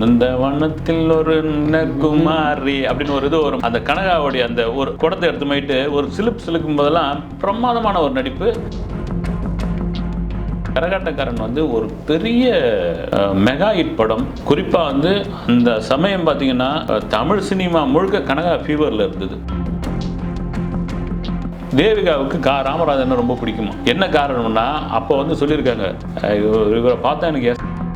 இந்த வண்ணத்தில் ஒரு குமாரி அப்படின்னு ஒரு இது வரும். அந்த கனகாவுடைய அந்த ஒரு குடத்தை எடுத்து போயிட்டு ஒரு சிலுப்பு சிலுக்கும் போதெல்லாம் பிரமாதமான ஒரு நடிப்பு. கரகாட்டக்காரன் வந்து ஒரு பெரிய மெகா ஹிட் படம். குறிப்பாக வந்து அந்த சமயம் பார்த்தீங்கன்னா தமிழ் சினிமா முழுக்க கனகா ஃபீவரில் இருந்தது. தேவிகாவுக்கு கா ராமராஜன் ரொம்ப பிடிக்குமா? என்ன காரணம்னா அப்போ வந்து சொல்லியிருக்காங்க இவரை பார்த்தா எனக்கு எஸ்-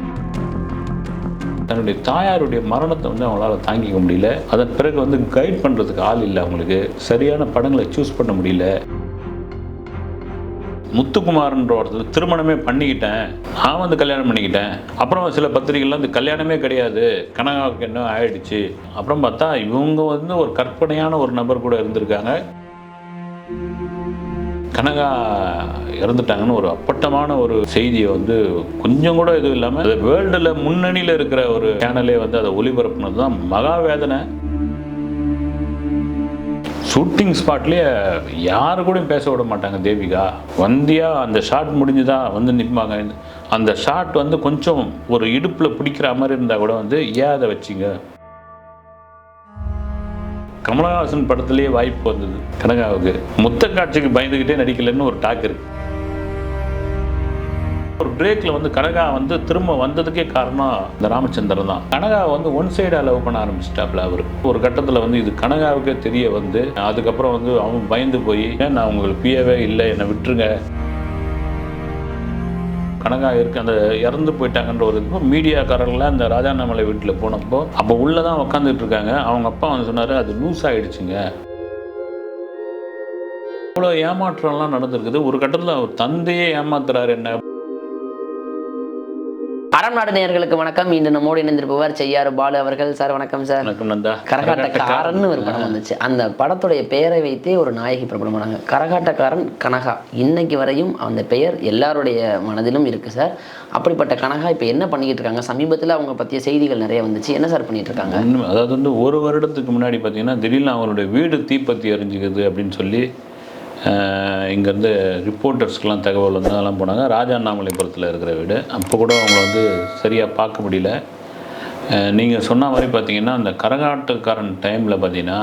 தன்னுடைய தாயாருடைய மரணத்தை வந்து அவங்களால தாங்கிக்க முடியல. அதன் பிறகு வந்து கைட் பண்ணுறதுக்கு ஆள் இல்லை அவங்களுக்கு. சரியான படங்களை சூஸ் பண்ண முடியல. முத்துக்குமார்ன்ற ஒருத்தர் திருமணமே பண்ணிக்கிட்டேன். நான் வந்து கல்யாணம் பண்ணிக்கிட்டேன். அப்புறம் சில பத்திரிகைலாம் இந்த கல்யாணமே கிடையாது. கனகாவுக்கு என்ன ஆயிடுச்சு? அப்புறம் பார்த்தா இவங்க வந்து ஒரு கற்பனையான ஒரு நபர் கூட இருந்திருக்காங்க. கனகா இறந்துட்டாங்கன்னு ஒரு அப்பட்டமான ஒரு செய்தியை வந்து கொஞ்சம் கூட இது இல்லாமல் வேர்ல்டில் முன்னணியில் இருக்கிற ஒரு சேனலே வந்து அதை ஒளிபரப்புனது தான் மகா வேதனை ஷூட்டிங் ஸ்பாட்லேயே யாரு கூடயும் பேச விட மாட்டாங்க தேவிகா. வந்தியா அந்த ஷாட் முடிஞ்சுதா வந்து நிற்பாங்க அந்த ஷாட் வந்து கொஞ்சம் ஒரு இடுப்பில் பிடிக்கிற மாதிரி இருந்தால் கூட வந்து ஏன் அதை வச்சிங்க? கமலஹாசன் படத்திலேயே வாய்ப்பு வந்தது. கனகாவுக்கு. முத்த காட்சிக்கு பயந்துக்கிட்டே நடிக்கலைன்னு ஒரு டாக் இருக்கு. ஒரு பிரேக்கில் வந்து கனகா வந்து திரும்ப வந்ததுக்கே காரணம் இந்த ராமச்சந்திரன் தான். கனகா வந்து ஒன் சைடாக லவ் பண்ண ஆரம்பிச்சிட்டாப்ல அவர். ஒரு கட்டத்தில் வந்து இது கனகாவுக்கே தெரிய வந்து அதுக்கப்புறம் வந்து அவன் பயந்து போய் "ஏன் நான் உங்களுக்கு பியவே இல்லை? என்னை விட்டுருங்க. கணக்காக இருக்கு. அந்த இறந்து போயிட்டாங்கன்ற ஒரு இது மீடியாக்காரர்கள்லாம் அந்த ராஜாண்ணாமலை வீட்டில் போனப்போ அப்போ உள்ளே தான் உட்காந்துட்டு இருக்காங்க. அவங்க அப்பா வந்து சொன்னார் அது லூஸ் ஆகிடுச்சுங்க அவ்வளோ ஏமாற்றம்லாம் நடந்திருக்குது. ஒரு கட்டத்தில் அவர் தந்தையே ஏமாத்துறாரு என்ன? அறம் நாடு நேயர்களுக்கு வணக்கம். இன்று நம்மோடு இணைந்திருப்பவர் செய்யாறு பாலு அவர்கள். சார் வணக்கம் சார். வணக்கம் நந்தா. கரகாட்டக்காரன் ஒரு படம் வந்துச்சு. அந்த படத்துடைய பெயரை வைத்தே ஒரு நாயகி பிரபலமானாங்க கரகாட்டக்காரன் கனகா. இன்னைக்கு வரையும் அந்த பெயர் எல்லாருடைய மனதிலும் இருக்கு சார். அப்படிப்பட்ட கனகா இப்போ என்ன பண்ணிக்கிட்டு இருக்காங்க? சமீபத்தில் அவங்க பற்றிய செய்திகள் நிறைய வந்துச்சு. என்ன சார் பண்ணிட்டு இருக்காங்க. அதாவது வந்து ஒரு வருடத்துக்கு முன்னாடி பார்த்தீங்கன்னா திடீர்னு அவங்களுடைய வீடு தீப்பத்தி எரிஞ்சுக்குது அப்படின்னு சொல்லி இங்கேருந்து ரிப்போர்ட்டர்ஸ்க்கெலாம் தகவல் வந்து அதெல்லாம் போனாங்க. ராஜா அண்ணாமலைபுரத்தில் இருக்கிற வீடு. அப்போ கூட அவங்கள வந்து சரியாக பார்க்க முடியல. நீங்கள் சொன்ன மாதிரி பார்த்தீங்கன்னா அந்த கரகாட்டக்காரன் டைமில் பார்த்தீங்கன்னா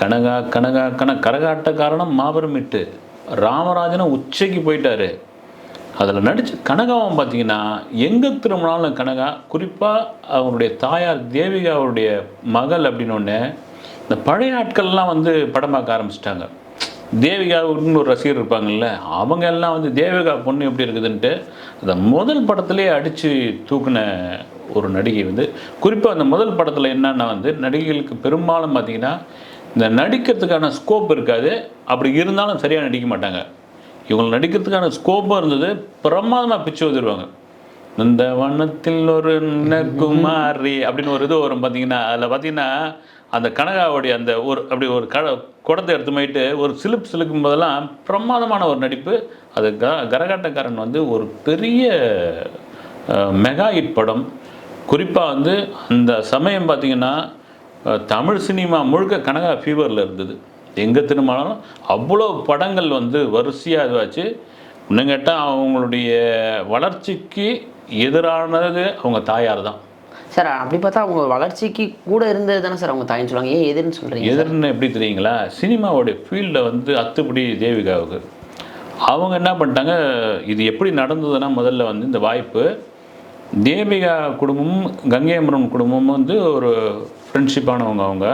கனகா கனகா கன கரகாட்டக்காரனும் மாபெரும் இட்டு ராமராஜனும் உச்சைக்கு போயிட்டார். அதில் நடித்த கனகாவும் பார்த்தீங்கன்னா எங்கே திரும்பினாலும் கனகா குறிப்பாக அவருடைய தாயார் தேவிகாவுடைய மகள் அப்படின்னு ஒன்று இந்த பழைய ஆட்கள்லாம் வந்து படம் பார்க்க ஆரம்பிச்சிட்டாங்க. தேவிகாவுக்குன்னு ஒரு ரசிகர் இருப்பாங்கல்ல அவங்க எல்லாம் வந்து தேவிகா பொண்ணு எப்படி இருக்குதுன்ட்டு அந்த முதல் படத்துலேயே அடித்து தூக்குன ஒரு நடிகை வந்து குறிப்பாக அந்த முதல் படத்தில் என்னென்னா வந்து நடிகைகளுக்கு பெரும்பாலும் பார்த்தீங்கன்னா இந்த நடிக்கிறதுக்கான ஸ்கோப் இருக்காது. அப்படி இருந்தாலும் சரியாக நடிக்க மாட்டாங்க. இவங்க நடிக்கிறதுக்கான ஸ்கோப்பும் இருந்தது பிரமாதமாக பிச்சு வந்துடுவாங்க இந்த வண்ணத்தில் ஒரு குமாரி அப்படின்னு ஒரு இது வரும் பார்த்தீங்கன்னா அதில் பார்த்தீங்கன்னா அந்த கனகாவுடைய அந்த ஒரு அப்படி ஒரு க குடத்தை எடுத்து போயிட்டு ஒரு சிலுப்பு சிலுக்கும் போதெல்லாம் பிரமாதமான ஒரு நடிப்பு. அது க கரகாட்டக்காரன் வந்து ஒரு பெரிய மெகா ஹிட் படம். குறிப்பாக வந்து அந்த சமயம் பார்த்திங்கன்னா தமிழ் சினிமா முழுக்க கனகா ஃபீவரில் இருந்தது. எங்கே திரும்பினாலும் அவ்வளோ படங்கள் வந்து வரிசையாக இதுவாச்சு. இன்னும் கேட்டால் அவங்களுடைய வளர்ச்சிக்கு எதிரானது அவங்க தாயார் தான். சார் அப்படி பார்த்தா அவங்க வளர்ச்சிக்கு கூட இருந்தது தானே சார் அவங்க தாயின்னு சொல்லுவாங்க. ஏன் எதுன்னு சொல்கிறீங்க எதிர்னு எப்படி தெரியுங்களா? சினிமாவோடைய ஃபீல்டில் வந்து அத்துப்படி தேவிகாவுக்கு. அவங்க என்ன பண்ணிட்டாங்க? இது எப்படி நடந்ததுன்னா முதல்ல வந்து இந்த வாய்ப்பு. தேவிகா குடும்பமும் கங்கையமரன் குடும்பமும் வந்து ஒரு ஃப்ரெண்ட்ஷிப்பானவங்க அவங்க.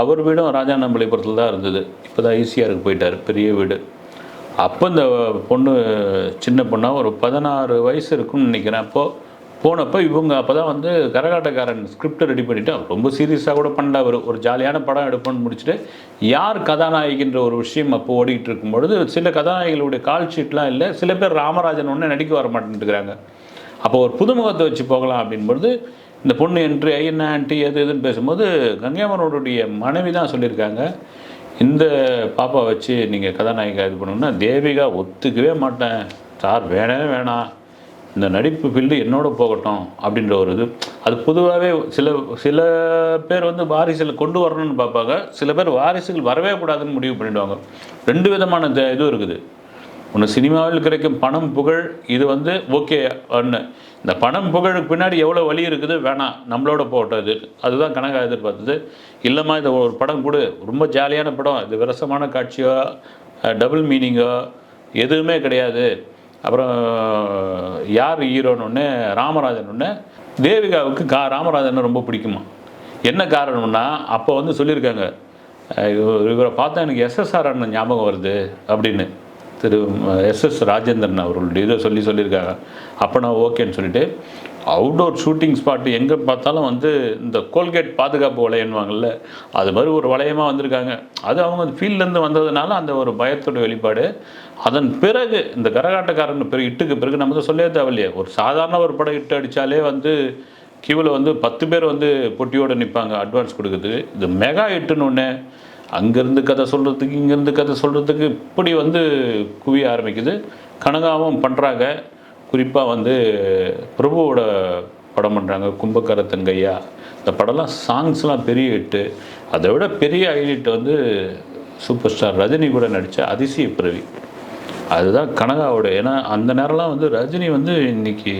அவர் வீடும் ராஜாநம்பளிபுரத்தில் தான் இருந்தது. இப்போ தான் ஈஸியாருக்கு போயிட்டார். பெரிய வீடு. அப்போ இந்த பொண்ணு சின்ன பொண்ணாக ஒரு பதினாறு வயசு இருக்கும்னு நினைக்கிறேன். அப்போது போனப்போ இவங்க அப்போ தான் வந்து கரகாட்டக்காரன் ஸ்கிரிப்டை ரெடி பண்ணிவிட்டு ரொம்ப சீரியஸாக கூட பண்ணல அவர். ஒரு ஜாலியான படம் எடுப்போம்னு முடிச்சுட்டு யார் கதாநாயகின்ற ஒரு விஷயம் அப்போ ஓடிக்கிட்டு இருக்கும்பொழுது சில கதாநாயகிகளுடைய கால் ஷீட்லாம் இல்லை சில பேர் ராமராஜன் ஒன்று நடிக்க வர மாட்டேன்ட்டுருக்காங்க அப்போ ஒரு புதுமுகத்தை வச்சு போகலாம் அப்படின்பொழுது இந்த பொண்ணு என்று என்ன ஆண்டி எது எதுன்னு பேசும்போது கங்கைமனோடைய மனைவி தான் சொல்லியிருக்காங்க இந்த பாப்பா வச்சு நீங்கள் கதாநாயகா இது பண்ணணும்னா தேவிகா ஒத்துக்கவே மாட்டேன். சார் வேணவே வேணாம். இந்த நடிப்பு ஃபீல்டு என்னோட போகட்டும் அப்படின்ற ஒரு இது. அது பொதுவாகவே சில சில பேர் வந்து வாரிசுகள் கொண்டு வரணும்னு பார்ப்பாங்க. சில பேர் வாரிசுகள் வரவே கூடாதுன்னு முடிவு பண்ணிடுவாங்க. ரெண்டு விதமான த- இதுவும் இருக்குது. ஒன்று சினிமாவில் கிடைக்கும் பணம் புகழ் இது வந்து ஓகே ஒன்று இந்த பணம் புகழுக்கு பின்னாடி எவ்வளோ வழி இருக்குது? வேணாம் நம்மளோட போட்டது அதுதான் கணக்காக எதிர்பார்த்தது. இல்லைம்மா இது ஒரு படம் கொடு. ரொம்ப ஜாலியான படம். இது விரசமான காட்சியோ டபுள் மீனிங்கோ எதுவுமே கிடையாது. அப்புறம் யார் ஹீரோன்னு ஒன்று ராமராஜன் ஒன்று தேவிகாவுக்கு கா ராமராஜன் ரொம்ப பிடிக்குமா? என்ன காரணம்னா அப்போ வந்து சொல்லியிருக்காங்க இவரை பார்த்தா எனக்கு எஸ்எஸ்ஆர் அண்ணன் ஞாபகம் வருது அப்படின்னு. திரு எஸ்எஸ் ராஜேந்திரன் அவர்களுடைய இதை சொல்லி சொல்லியிருக்காங்க. அப்போ நான் ஓகேன்னு சொல்லிட்டு அவுட்டோர் ஷூட்டிங் ஸ்பாட்டு எங்கே பார்த்தாலும் வந்து இந்த கோல்கேட் பாதுகாப்பு வளையன்வாங்கல்ல அது மாதிரி ஒரு வளையமாக வந்திருக்காங்க. அது அவங்க ஃபீல்ட்லேருந்து வந்ததுனால அந்த ஒரு பயத்தோட வெளிப்பாடு அதன் பிறகு இந்த கரகாட்டக்காரன் பிறகு இட்டுக்கு பிறகு நம்ம சொல்லவே தேவையில்லையே. ஒரு சாதாரண ஒரு படம் இட்டு அடித்தாலே வந்து கியூவில் வந்து பத்து பேர் வந்து பொட்டியோடு நிற்பாங்க அட்வான்ஸ் கொடுக்குறது இது மெகா இட்டுன்னு ஒன்று அங்கேருந்து கதை சொல்கிறதுக்கு இங்கேருந்து கதை சொல்கிறதுக்கு இப்படி வந்து குவிய ஆரம்பிக்குது. கனகாவும் பண்ணுறாங்க குறிப்பாக வந்து பிரபுவோட படம் பண்ணுறாங்க கும்பகரத்தங்கையா இந்த படம்லாம் சாங்ஸ்லாம் பெரிய ஹிட்டு அதை விட பெரிய ஹைலைட் வந்து சூப்பர் ஸ்டார் ரஜினி கூட நடித்த அதிசய பிறவி. அதுதான் கனகாவோட. ஏன்னா அந்த நேரம்லாம் வந்து ரஜினி வந்து இன்னைக்கு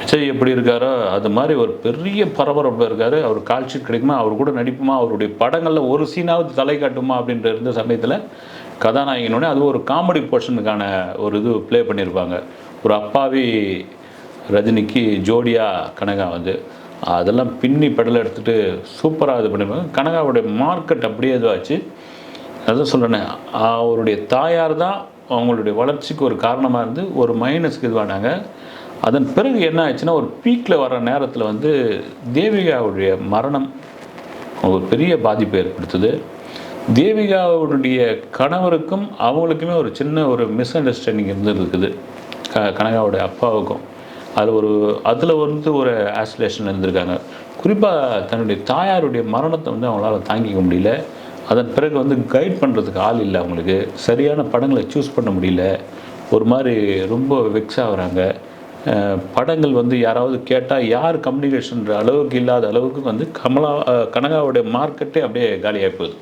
விஜய் எப்படி இருக்காரோ அது மாதிரி ஒரு பெரிய பரபரப்பில் இருக்காரு. அவர் கால்ஷீட் கிடைக்குமா? அவர் கூட நடிப்புமா? அவருடைய படங்களில் ஒரு சீனாவது தலை காட்டுமா? அப்படின்ற இருந்த சமயத்தில் கதாநாயகனோடனே அது ஒரு காமெடி போர்ஷனுக்கான ஒரு இது ப்ளே பண்ணியிருப்பாங்க. ஒரு அப்பாவி ரஜினிக்கு ஜோடியாக கனகா வந்து. அதெல்லாம் பின்னி படலை எடுத்துகிட்டு சூப்பராக இது பண்ணியிருப்பாங்க. கனகாவுடைய மார்க்கெட் அப்படியே இதுவாச்சு. அதான் சொல்கிறேனே அவருடைய தாயார் தான் அவங்களுடைய வளர்ச்சிக்கு ஒரு காரணமாக இருந்து ஒரு மைனஸ்க்கு இதுவானாங்க அதன் பிறகு என்ன ஆச்சுன்னா ஒரு பீக்கில் வர நேரத்தில் வந்து தேவிகாவுடைய மரணம் ஒரு பெரிய பாதிப்பை ஏற்படுத்துது. தேவிகாவுடைய கணவருக்கும் அவங்களுக்குமே ஒரு சின்ன ஒரு மிஸ் அண்டர்ஸ்டாண்டிங் இருந்துருக்குது. க கனகாவுடைய அப்பாவுக்கும். அது ஒரு அதில் வந்து ஒரு ஆசிலேஷன் இருந்திருக்காங்க. குறிப்பாக தன்னுடைய தாயாருடைய மரணத்தை வந்து அவங்களால தாங்கிக்க முடியல. அதன் பிறகு வந்து கைட் பண்ணுறதுக்கு ஆள் இல்லை அவங்களுக்கு. சரியான படங்களை சூஸ் பண்ண முடியல. ஒரு மாதிரி ரொம்ப வெக்ஸ் ஆகுறாங்க. படங்கள் வந்து யாராவது கேட்டால் யார் கம்யூனிகேஷன்ற அளவுக்கு இல்லாத அளவுக்கு வந்து கமலா கனகாவுடைய மார்க்கெட்டே அப்படியே காலியாகி போகுது.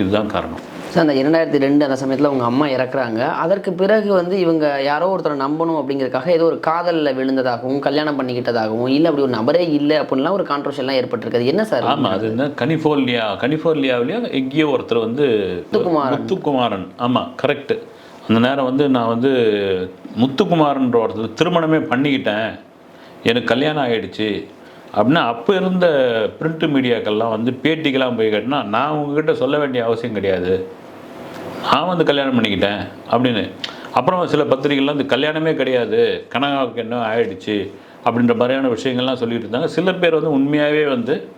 இதுதான் காரணம். சார் அந்த இரண்டாயிரத்தி ரெண்டு அந்த சமயத்தில் உங்கள் அம்மா இறக்குறாங்க. அதற்கு பிறகு வந்து இவங்க யாரோ ஒருத்தரை நம்பணும் அப்படிங்கிறதுக்காக ஏதோ ஒரு காதலில் விழுந்ததாகவும் கல்யாணம் பண்ணிக்கிட்டதாகவும் இல்லை அப்படி ஒரு நபரே இல்லை அப்படின்லாம் ஒரு கான்ட்ரவர்ஷியெல்லாம் ஏற்பட்டிருக்குது. என்ன சார் ஆமாம் அது என்ன? கனிஃபோர்னியா கனிஃபோர்னியாவிலேயே எங்கேயோ ஒருத்தர் வந்து முத்துக்குமாரன். முத்துக்குமாரன். ஆமாம் கரெக்டு அந்த நேரம் வந்து நான் வந்து முத்துக்குமாரன்ற ஒருத்தர் திருமணமே பண்ணிக்கிட்டேன். எனக்கு கல்யாணம் ஆகிடுச்சு அப்படின்னா அப்போ இருந்த பிரிண்ட் மீடியாக்கள்லாம் வந்து பேட்டிக்கெல்லாம் போய் கேட்டினா நான் உங்ககிட்ட சொல்ல வேண்டிய அவசியம் கிடையாது. நான் வந்து கல்யாணம் பண்ணிக்கிட்டேன் அப்படின்னு. அப்புறம் சில பத்திரிகைலாம் இந்த கல்யாணமே கிடையாது கனகாவுக்கு என்ன ஆயிடுச்சு அப்படின்ற மாதிரியான விஷயங்கள்லாம் சொல்லிட்டு இருந்தாங்க. சில பேர் வந்து உண்மையாகவே வந்து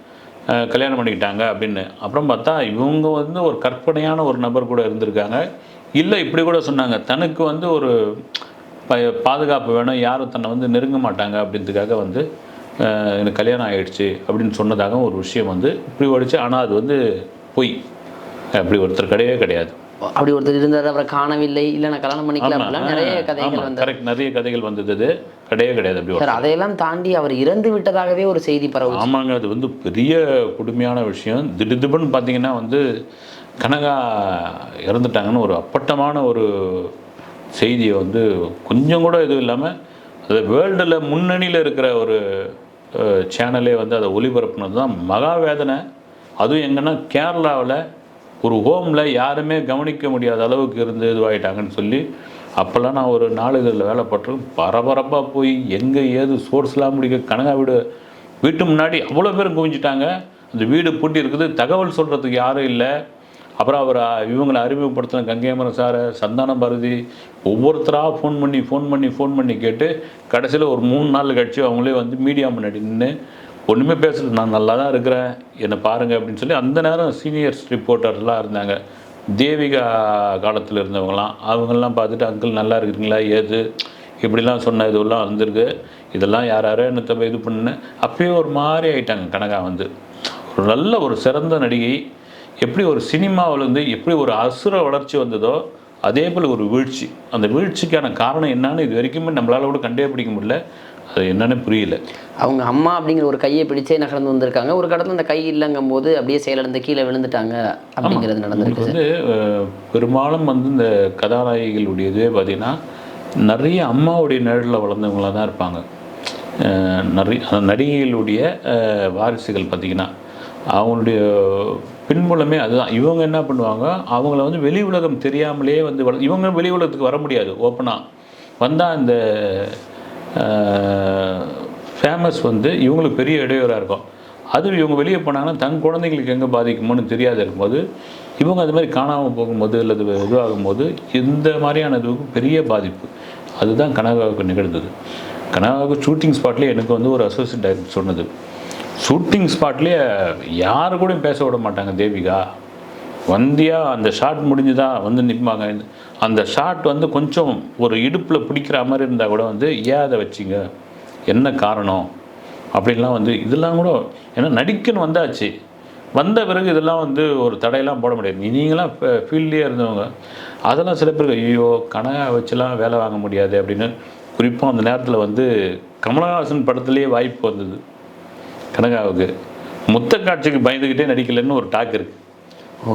கல்யாணம் பண்ணிக்கிட்டாங்க அப்படின்னு. அப்புறம் பார்த்தா இவங்க வந்து ஒரு கற்பனையான ஒரு நபர் கூட இருந்திருக்காங்க. இல்லை இப்படி கூட சொன்னாங்க. தனக்கு வந்து ஒரு ப- பாதுகாப்பு வேணும். யாரும் தன்னை வந்து நெருங்க மாட்டாங்க அப்படின்றதுக்காக வந்து எனக்கு கல்யாணம் ஆகிடுச்சு அப்படின்னு சொன்னதாக ஒரு விஷயம் வந்து இப்படி ஓடிச்சு. ஆனால் அது வந்து பொய். அப்படி ஒருத்தர் கிடையவே கிடையாது. அப்படி ஒருத்தர் இருந்தார் அவரை காணவில்லை இல்லை நான் கல்யாணம் பண்ணிக்கல அப்படிலாம் நிறைய கதைகள் வந்து நிறைய கதைகள் வந்தது. கிடையவே கிடையாது அப்படி சார் அதையெல்லாம் தாண்டி அவர் இறந்து விட்டதாகவே ஒரு செய்தி பரவு ஆமாங்க அது வந்து பெரிய கொடுமையான விஷயம். திடுதிப்புன்னு பார்த்தீங்கன்னா வந்து கனகா இறந்துட்டாங்கன்னு ஒரு அப்பட்டமான ஒரு செய்தியை வந்து கொஞ்சம் கூட இது இல்லாமல் அது வேர்ல்டில் முன்னணியில் இருக்கிற ஒரு சேனலே வந்து அதை ஒளிபரப்புனது தான் மகா வேதனை அதுவும் எங்கன்னா கேரளாவில் ஒரு ஹோமில் யாருமே கவனிக்க முடியாத அளவுக்கு இருந்து இதுவாகிட்டாங்கன்னு சொல்லி அப்போல்லாம் நான் ஒரு நாளிதழில் வேலை பட்டிருக்கேன் பரபரப்பாக போய் எங்கே ஏது சோர்ஸ்லாம் முடிக்க கனகா வீடு வீட்டு முன்னாடி அவ்வளோ பேரும் குவிஞ்சிட்டாங்க. அந்த வீடு பூட்டி இருக்குது தகவல் சொல்கிறதுக்கு யாரும் இல்லை. அப்புறம் அவர் இவங்களை அறிமுகப்படுத்தின கங்கையமரன் சார் சந்தான பாரதி ஒவ்வொருத்தராக ஃபோன் பண்ணி ஃபோன் பண்ணி ஃபோன் பண்ணி கேட்டு கடைசியில் ஒரு மூணு நாள் கழிச்சு அவங்களே வந்து மீடியா முன்னாடி நின்று ஒன்றுமே பேசல. நான் நல்லா தான் இருக்கிறேன். என்னை பாருங்கள் அப்படின்னு சொல்லி அந்த நேரம் சீனியர்ஸ் ரிப்போர்ட்டர்லாம் இருந்தாங்க. தேவிகா காலத்தில் இருந்தவங்களாம் அவங்கெல்லாம் பார்த்துட்டு அங்கிள் நல்லா இருக்கிறீங்களா? ஏது? இப்படிலாம் சொன்ன இதுவெல்லாம் வந்திருக்கு. இதெல்லாம் யார் யாரோ என்ன தப்ப இது பண்ணு அப்பயே ஒரு மாதிரி ஆயிட்டாங்க கனகா வந்து. ஒரு நல்ல ஒரு சிறந்த நடிகை. எப்படி ஒரு சினிமாவிலேருந்து எப்படி ஒரு அசுர வளர்ச்சி வந்ததோ அதே போல் ஒரு வீழ்ச்சி. அந்த வீழ்ச்சிக்கான காரணம் என்னன்னு இது வரைக்குமே நம்மளால் கூட கண்டே பிடிக்க முடியல. அது என்னன்னு புரியல. அவங்க அம்மா அப்படிங்கிற ஒரு கையை பிடிச்சே நகர்ந்து வந்திருக்காங்க. ஒரு கடத்துல அந்த கை இல்லைங்கும் போது அப்படியே செயலிழந்து கீழே விழுந்துட்டாங்க அப்படிங்கிறது நடந்திருக்கு. வந்து பெரும்பாலும் வந்து இந்த கதாநாயகிகளுடைய இதுவே பார்த்தீங்கன்னா நிறைய அம்மாவுடைய நிழலில் வளர்ந்தவங்களாக தான் இருப்பாங்க. நிறைய நடிகைகளுடைய வாரிசுகள் பார்த்திங்கன்னா அவங்களுடைய பின்புலமே அதுதான். இவங்க என்ன பண்ணுவாங்க அவங்கள வந்து வெளி உலகம் தெரியாமலே வந்து இவங்க வெளி உலகத்துக்கு வர முடியாது ஓப்பனாக வந்தால் இந்த ஃபேமஸ் வந்து இவங்களுக்கு பெரிய இடையூறாக இருக்கும். அது இவங்க வெளியே போனாங்கன்னா தன் குழந்தைங்களுக்கு எங்கே பாதிக்குமோன்னு தெரியாத இருக்கும்போது இவங்க அது மாதிரி காணாமல் போகும்போது அல்லது இதுவாகும்போது இந்த மாதிரியான இதுக்கு பெரிய பாதிப்பு. அதுதான் கனகாவுக்கு நிகழ்ந்தது. கனகாவுக்கு ஷூட்டிங் ஸ்பாட்லேயே எனக்கு வந்து ஒரு அசோசியேட் டைரக்டர் சொன்னது. ஷூட்டிங் ஸ்பாட்லேயே யாரு கூடயும் பேச விட மாட்டாங்க தேவிகா. வந்தியா அந்த ஷாட் முடிஞ்சுதான் வந்து நிற்பாங்க அந்த ஷாட் வந்து கொஞ்சம் ஒரு இடுப்பில் பிடிக்கிற மாதிரி இருந்தால் கூட வந்து ஏன் அதை வச்சிங்க? என்ன காரணம்? அப்படின்லாம் வந்து இதெல்லாம் கூட ஏன்னா நடிக்கன்னு வந்தாச்சு. வந்த பிறகு இதெல்லாம் வந்து ஒரு தடையெல்லாம் போட முடியாது. நீங்களாம் ஃபீல்ட்லேயே இருந்தவங்க அதெல்லாம் சில பேருக்கு ஐயோ கனகா வச்சுலாம் வேலை வாங்க முடியாது அப்படின்னு குறிப்பாக அந்த நேரத்தில் வந்து கமலஹாசன் படத்துலேயே வாய்ப்பு வந்தது. கனகாவுக்கு. முத்த காட்சிக்கு பயந்துக்கிட்டே நடிக்கலைன்னு ஒரு டாக் இருக்குது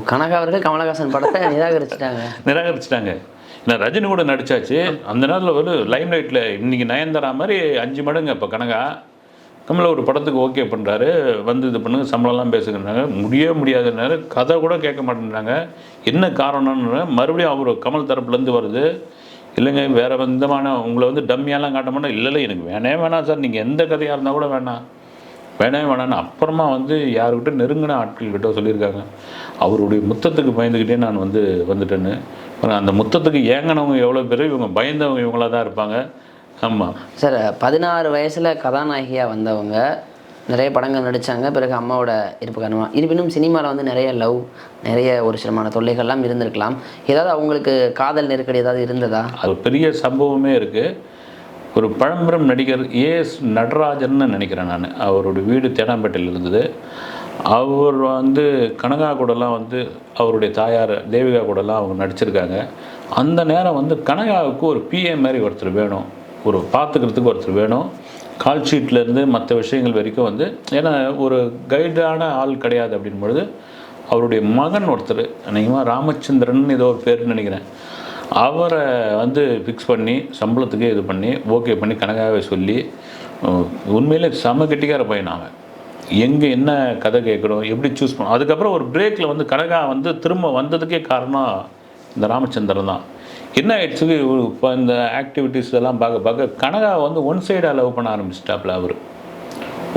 கனகா அவர்கள் கமலஹாசன் படத்தை நிராகரிச்சிட்டாங்க. நிராகரிச்சிட்டாங்க. ஏன்னா ரஜினி கூட நடிச்சாச்சு. அந்த நேரத்தில் ஒரு லைம் லைட்டில் இன்றைக்கி நயன்தாரா மாதிரி அஞ்சு மடங்கு இப்போ கனகா. கமல ஒரு படத்துக்கு ஓகே பண்ணுறாரு வந்து இது பண்ணுங்க சம்பளம்லாம் பேசுகிறாங்க முடியவே முடியாதுன்னாரு. கதை கூட கேட்க மாட்டேங்கிறாங்க என்ன காரணம்னு மறுபடியும் அவர் கமல் தரப்புலேருந்து வருது. இல்லைங்க வேறு விதமான உங்களை வந்து டம்மியாலாம் காட்ட மாட்டோம் இல்லை இல்லை எனக்கு வேணே வேணாம் சார். நீங்கள் எந்த கதையாக இருந்தால் கூட வேணாம். வேணவே வேணான்னு அப்புறமா வந்து யாருக்கிட்ட நெருங்கின ஆட்கள்கிட்ட சொல்லியிருக்காங்க. அவருடைய முத்தத்துக்கு பயந்துக்கிட்டே நான் வந்து வந்துட்டேன்னு. அந்த முத்தத்துக்கு ஏங்கினவங்க எவ்வளோ பேர்? இவங்க பயந்தவங்க இவங்களாக தான் இருப்பாங்க. ஆமாம் சார் பதினாறு வயசுல கதாநாயகியா வந்தவங்க நிறைய படங்கள் நடிச்சாங்க. பிறகு அம்மாவோட இருப்பு காரணமாக இருப்பினும் சினிமாவில் வந்து நிறைய லவ் நிறைய ஒரு சிலமான தொல்லைகள்லாம் இருந்திருக்கலாம். ஏதாவது அவங்களுக்கு காதல் நெருக்கடி ஏதாவது இருந்ததா? அது பெரிய சம்பவமே இருக்குது ஒரு பழம்பெரும் நடிகர் ஏஎஸ் நடராஜன்னு நினைக்கிறேன் நான். அவரோட வீடு தேடாம்பேட்டையில் இருந்தது. அவர் வந்து கனகா கூடலாம் வந்து அவருடைய தாயார் தேவிகா கூடலாம் அவங்க நடிச்சிருக்காங்க. அந்த நேரம் வந்து கனகாவுக்கு ஒரு பிஏ மாதிரி ஒருத்தர் வேணும். ஒரு பார்த்துக்கிறதுக்கு ஒருத்தர் வேணும். கால் ஷீட்லேருந்து மற்ற விஷயங்கள் வரைக்கும் வந்து ஏன்னா ஒரு கைடான ஆள் கிடையாது அப்படின் பொழுது அவருடைய மகன் ஒருத்தர் அநேகமாக ராமச்சந்திரன் ஏதோ ஒரு பேர்னு நினைக்கிறேன். அவரை வந்து ஃபிக்ஸ் பண்ணி சம்பளத்துக்கே இது பண்ணி ஓகே பண்ணி கணக்காகவே சொல்லி உண்மையிலே செம கெட்டிக்கார பையன் அவன். எங்கே என்ன கதை கேட்கணும் எப்படி சூஸ் பண்ணணும் அதுக்கப்புறம் ஒரு பிரேக்கில் வந்து கனகா வந்து திரும்ப வந்ததுக்கே காரணம் இந்த ராமச்சந்திரன் தான். என்ன ஆயிடுச்சு? இப்போ இந்த ஆக்டிவிட்டீஸ் இதெல்லாம் பார்க்க பார்க்க கனகா வந்து ஒன் சைடாக லவ் பண்ண ஆரம்பிச்சிட்டாப்ல அவர்.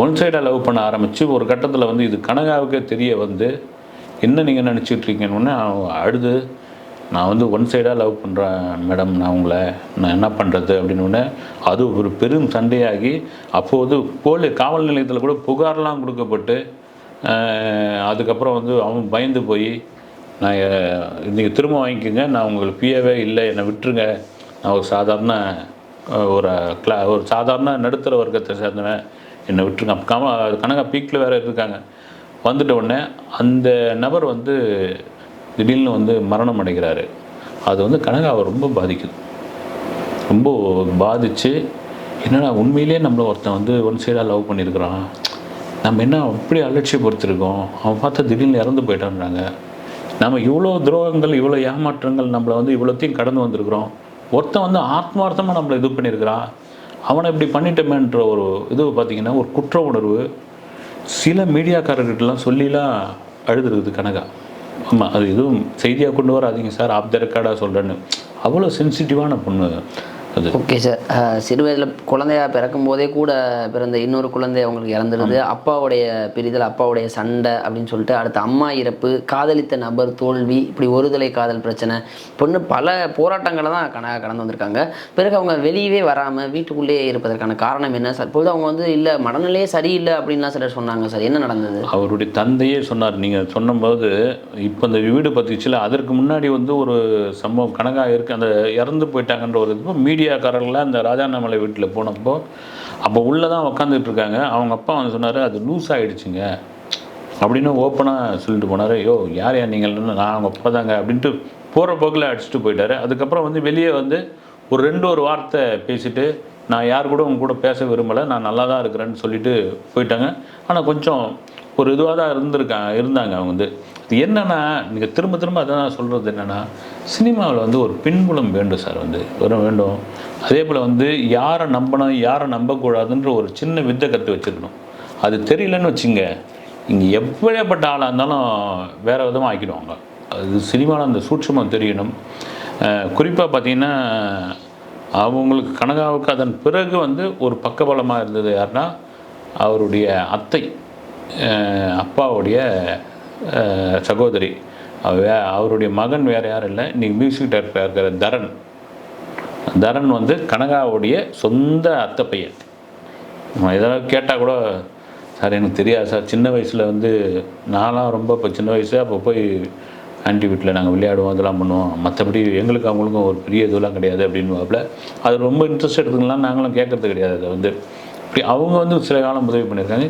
ஒன் சைடாக லவ் பண்ண ஆரம்பித்து ஒரு கட்டத்தில் வந்து இது கனகாவுக்கே தெரிய வந்து என்ன நீங்கள் நினச்சிட்ருக்கீங்கன்னு அவன் அழுது நான் வந்து ஒன் சைடாக லவ் பண்ணுறேன் மேடம் நான் உங்களை நான் என்ன பண்ணுறது அப்படின்னு உடனே அது ஒரு பெரும் சண்டையாகி அப்போது போலி காவல் நிலையத்தில் கூட புகார்லாம் கொடுக்கப்பட்டு அதுக்கப்புறம் வந்து அவன் பயந்து போய் நான் நீங்கள் திரும்ப வாங்கிக்கோங்க நான் உங்களுக்கு பிஏவே இல்லை என்னை விட்டுருங்க. நான் ஒரு சாதாரண ஒரு கிளா ஒரு சாதாரண நடுத்தர வர்க்கத்தை சேர்ந்தவன். என்னை விட்டுருங்க. அப்ப கம கனகா பீக்கில் வேறு இருக்காங்க. வந்துட்ட உடனே அந்த நபர் வந்து திடீர்னு வந்து மரணம் அடைகிறாரு. அது வந்து கனகாவை ரொம்ப பாதிக்குது. ரொம்ப பாதிச்சு என்னடா உண்மையிலேயே நம்மளை ஒருத்தன் வந்து ஒன் சைடாக லவ் பண்ணியிருக்கிறான். நம்ம என்ன அப்படி அலட்சியப்படுத்திருக்கோம்? அவன் பார்த்தா திடீர்னு இறந்து போயிட்டான்றாங்க. நம்ம இவ்வளோ துரோகங்கள் இவ்வளோ ஏமாற்றங்கள் நம்மளை வந்து இவ்வளோத்தையும் கடந்து வந்திருக்கிறோம். ஒருத்தன் வந்து ஆத்மார்த்தமாக நம்மளை இது பண்ணியிருக்கிறான் அவனை இப்படி பண்ணிட்டோமேன்ற ஒரு இது பார்த்தீங்கன்னா ஒரு குற்ற உணர்வு சில மீடியாக்காரர்கிட்டலாம் சொல்லிலாம் அழுதுருக்குது கனகா. ஆமாம் அது எதுவும் செய்தியாக கொண்டு வராதீங்க சார். ஆப் த ரெக்கார்டாக சொல்கிறேன்னு அவ்வளோ சென்சிட்டிவான பொண்ணு. ஓகே சார் சிறு வயதில் குழந்தையா பிறக்கும் போதே கூட பிறந்த இன்னொரு குழந்தை அவங்களுக்கு இறந்துருது. அப்பாவுடைய பிரிதல் அப்பாவுடைய சண்டை அப்படின்னு சொல்லிட்டு அடுத்து அம்மா இறப்பு காதலித்த நபர் தோல்வி இப்படி ஒருதலை காதல் பிரச்சனை. பொண்ணு பல போராட்டங்களை தான் கன கடந்து வந்திருக்காங்க. பிறகு அவங்க வெளியவே வராமல் வீட்டுக்குள்ளேயே இருப்பதற்கான காரணம் என்ன? சார் இப்போது அவங்க வந்து இல்லை மனநிலையே சரியில்லை அப்படின்லாம் சிலர் சொன்னாங்க சார். என்ன நடந்தது? அவருடைய தந்தையே சொன்னார். நீங்கள் சொன்னபோது இப்போ இந்த வீடு பற்றிச்சுல அதற்கு முன்னாடி வந்து ஒரு சம்பவம் கனகா இருக்கு அந்த இறந்து போயிட்டாங்கன்ற ஒரு இது மீடியாக்காரர்கள்லாம் அந்த ராஜாண்ணாமலை வீட்டில் போனப்போ அப்போ உள்ளே தான் உக்காந்துட்டு இருக்காங்க அவங்க அப்பா வந்து சொன்னார் அது லூஸ் ஆகிடுச்சுங்க அப்படின்னு ஓப்பனாக சொல்லிட்டு போனார். யோ யார் யார் நீங்கள்னு நான் அவங்க அப்பா தாங்க. அப்படின்ட்டு போகிற போக்கில் அடிச்சுட்டு போயிட்டார். அதுக்கப்புறம் வந்து வெளியே வந்து ஒரு ரெண்டு ஒரு வார்த்தை பேசிவிட்டு நான் யார் கூட உங்க கூட பேச விரும்பலை. நான் நல்லா தான் இருக்கிறேன்னு சொல்லிட்டு போயிட்டாங்க. ஆனால் கொஞ்சம் ஒரு இதுவாக தான் இருந்திருக்காங்க இருந்தாங்க அவங்க வந்து. இது என்னென்னா நீங்கள் திரும்ப திரும்ப அதான் நான் சொல்கிறது என்னென்னா சினிமாவில் வந்து ஒரு பின்புலம் வேண்டும் சார் வந்து. வரும் வேண்டும். அதே போல் வந்து யாரை நம்பணும் யாரை நம்பக்கூடாதுன்ற ஒரு சின்ன வித்தை கற்று வச்சுருக்கணும் அது தெரியலன்னு வச்சுங்க இங்கே எப்படியாப்பட்ட ஆளாக இருந்தாலும் வேறு விதமாக ஆக்கிடுவாங்க. அது சினிமாவில் அந்த சூட்சமாக தெரியணும். குறிப்பாக பார்த்தீங்கன்னா அவங்களுக்கு கனகாவுக்கு அதன் பிறகு வந்து ஒரு பக்கபலமாக இருந்தது யாருன்னா அவருடைய அத்தை. அப்பாவுடைய சகோதரி. அவருடைய மகன் வேறு யாரும் இல்லை. இன்றைக்கி மியூசிக் டைரக்டர் இருக்கிற தரன். தரன் வந்து கனகாவுடைய சொந்த அத்தை பையன். நம்ம கேட்டால் கூட சார் எனக்கு தெரியாது சார். சின்ன வயசில் வந்து நான்லாம் ரொம்ப இப்போ சின்ன வயசு அப்போ போய் ஆண்டி வீட்டில் நாங்கள் விளையாடுவோம் இதெல்லாம் பண்ணுவோம். மற்றபடி எங்களுக்கு அவங்களுக்கும் ஒரு பெரிய இதெல்லாம் கிடையாது அப்படின்னு அது ரொம்ப இன்ட்ரெஸ்ட் எடுத்துக்கலாம் நாங்களும் கேட்கறது கிடையாது. அதை வந்து இப்படி அவங்க வந்து சில காலம் உதவி பண்ணியிருக்காங்க.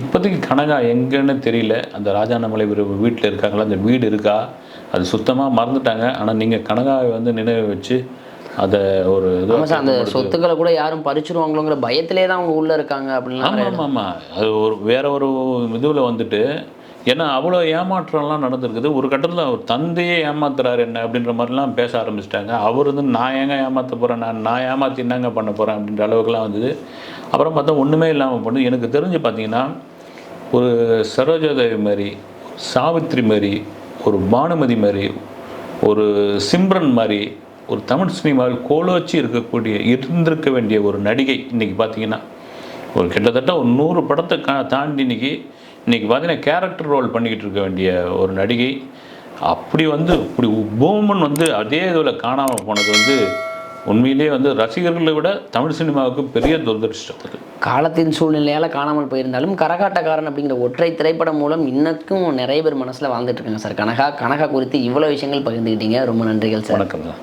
இப்போதைக்கு கனகா எங்கன்னு தெரியல. அந்த ராஜாண்ணாமலை வீட்டில் இருக்காங்களா? அந்த வீடு இருக்கா? அது சுத்தமாக மறந்துட்டாங்க. ஆனால் நீங்கள் கனகாவை வந்து நினைவு வச்சு அதை ஒரு சார் அந்த சொத்துக்களை கூட யாரும் பறிச்சிருவாங்களோங்கிற பயத்திலே தான் அவங்க உள்ள இருக்காங்க அப்படின்லாம் ஆமாம் ஆமாம் ஆமாம். அது ஒரு வேற ஒரு இதுவில் வந்துட்டு ஏன்னா அவ்வளோ ஏமாற்றம்லாம் நடந்திருக்குது. ஒரு கட்டத்தில் அவர் தந்தையே ஏமாத்துறாரு என்ன அப்படின்ற மாதிரிலாம் பேச ஆரம்பிச்சிட்டாங்க. அவர் வந்து நான் ஏங்க ஏமாற்ற போகிறேன் நான் நான் ஏமாற்றி என்னங்க பண்ண போகிறேன் அப்படின்ற அளவுக்குலாம் வந்தது. அப்புறம் பார்த்தா ஒன்றுமே இல்லாமல் பண்ணுது எனக்கு தெரிஞ்சு பார்த்தீங்கன்னா ஒரு சரோஜாதேவி மாதிரி சாவித்ரி மாதிரி ஒரு பானுமதி மாதிரி ஒரு சிம்ரன் மாதிரி ஒரு தமிழ் சினிமாவில் கோலோச்சி இருக்கக்கூடிய இருந்திருக்க வேண்டிய ஒரு நடிகை இன்றைக்கி பார்த்தீங்கன்னா ஒரு கிட்டத்தட்ட ஒரு நூறு படத்தை கா தாண்டி இன்றைக்கி இன்னைக்கு பார்த்தீங்கன்னா கேரக்டர் ரோல் பண்ணிக்கிட்டு இருக்க வேண்டிய ஒரு நடிகை. அப்படி வந்து இப்படி பூமன் வந்து அதே இதில் காணாமல் போனது வந்து உண்மையிலேயே வந்து ரசிகர்களை விட தமிழ் சினிமாவுக்கு பெரிய துரதிருஷ்டம் அது. காலத்தின் சூழ்நிலையால் காணாமல் போயிருந்தாலும் கரகாட்டக்காரன் அப்படிங்கிற ஒற்றை திரைப்படம் மூலம் இன்னக்கும் நிறைய பேர் மனசில் வாழ்ந்துட்டு இருக்காங்க சார். கனகா கனகா குறித்து இவ்வளோ விஷயங்கள் பகிர்ந்துக்கிட்டீங்க. ரொம்ப நன்றிகள் சார். வணக்கம் தான்